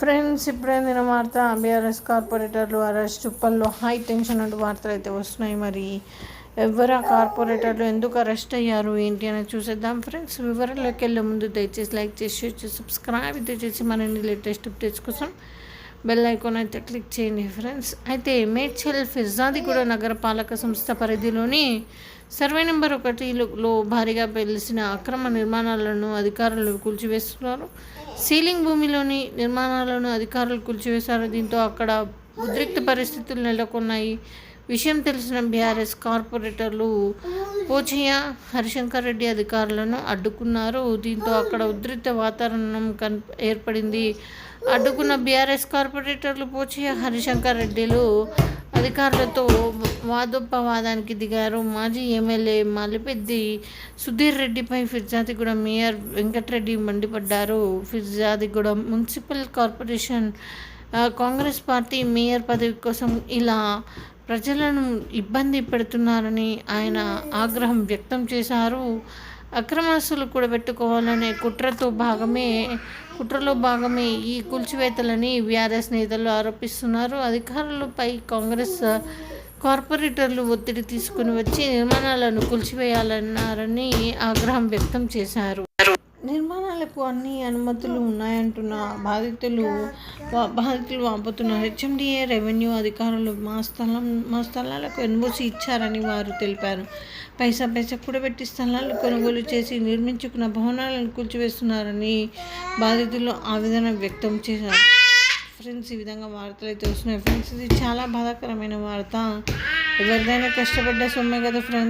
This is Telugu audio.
ఫ్రెండ్స్ ఇప్పుడైందిన వార్త. బీఆర్ఎస్ కార్పొరేటర్లు అరెస్ట్. ఉప్పల్లో హై టెన్షన్ అంటూ వార్తలు అయితే వస్తున్నాయి మరి. ఎవరు ఆ కార్పొరేటర్లు ఎందుకు అరెస్ట్ అయ్యారు? ఏంటి అనేది చూసేద్దాం. ఫ్రెండ్స్ వివరాల్లోకి వెళ్ళే ముందు దయచేసి లైక్ చేసి షేర్ చేసి సబ్స్క్రైబ్ చేసి మరిన్ని లేటెస్ట్ అప్డేట్స్ కోసం బెల్ ఐకాన్ అయితే క్లిక్ చేయండి ఫ్రెండ్స్ అయితే మేడ్చల్ ఫిర్జాదిగూడ నగరపాలక సంస్థ పరిధిలోని సర్వే నెంబర్ ఒకటిలో భారీగా పెలిసిన అక్రమ నిర్మాణాలను అధికారులు కూల్చివేస్తున్నారు. సీలింగ్ భూమిలోని నిర్మాణాలను అధికారులు కూల్చివేశారు. దీంతో అక్కడ ఉద్రిక్త పరిస్థితులు నెలకొన్నాయి. విషయం తెలిసిన బీఆర్ఎస్ కార్పొరేటర్లు పోచయ్య హరిశంకర్ రెడ్డి అధికారులను అడ్డుకున్నారు. దీంతో అక్కడ ఉద్రిక్త వాతావరణం కన్ ఏర్పడింది. అడ్డుకున్న బీఆర్ఎస్ కార్పొరేటర్లు పోచయ్య హరిశంకర్ రెడ్డిలు అధికారులతో వాదోపవాదానికి దిగారు. మాజీ ఎమ్మెల్యే మలిపెద్ది సుధీర్ రెడ్డిపై ఫిర్జాదిగూడ మేయర్ వెంకటరెడ్డి మండిపడ్డారు. Peerzadiguda municipal corporation Congress party mayor పదవి కోసం ఇలా ప్రజలను ఇబ్బంది పెడుతున్నారని ఆయన ఆగ్రహం వ్యక్తం చేశారు. అక్రమాస్తులు కూడబెట్టుకోవాలనే కుట్రతో భాగమే కుట్రలో భాగమే ఈ కూల్చివేతలని బీఆర్ఎస్ నేతలు ఆరోపిస్తున్నారు. అధికారులపై కాంగ్రెస్ కార్పొరేటర్లు ఒత్తిడి తీసుకుని వచ్చి నిర్మాణాలను కూల్చివేయాలన్నారని ఆగ్రహం వ్యక్తం చేశారు. నిర్మాణాలకు అన్ని అనుమతులు ఉన్నాయంటున్న బాధితులు వా- బాధితులు వాపోతున్నారు. హెచ్ఎండిఏ రెవెన్యూ అధికారులు మా స్థలం మా స్థలాలకు ఎన్ఓసి ఇచ్చారని వారు తెలిపారు. పైసా పైసా కూడబెట్టి స్థలాలు కొనుగోలు చేసి నిర్మించుకున్న భవనాలను కూల్చివేస్తున్నారని బాధితులు ఆవేదన వ్యక్తం చేశారు. ఫ్రెండ్స్ ఈ విధంగా వార్తలు అయితే వస్తున్నాయి. ఫ్రెండ్స్ ఇది చాలా బాధాకరమైన వార్త. ఎవరిదైనా కష్టపడ్డ సొమ్మే కదా ఫ్రెండ్స్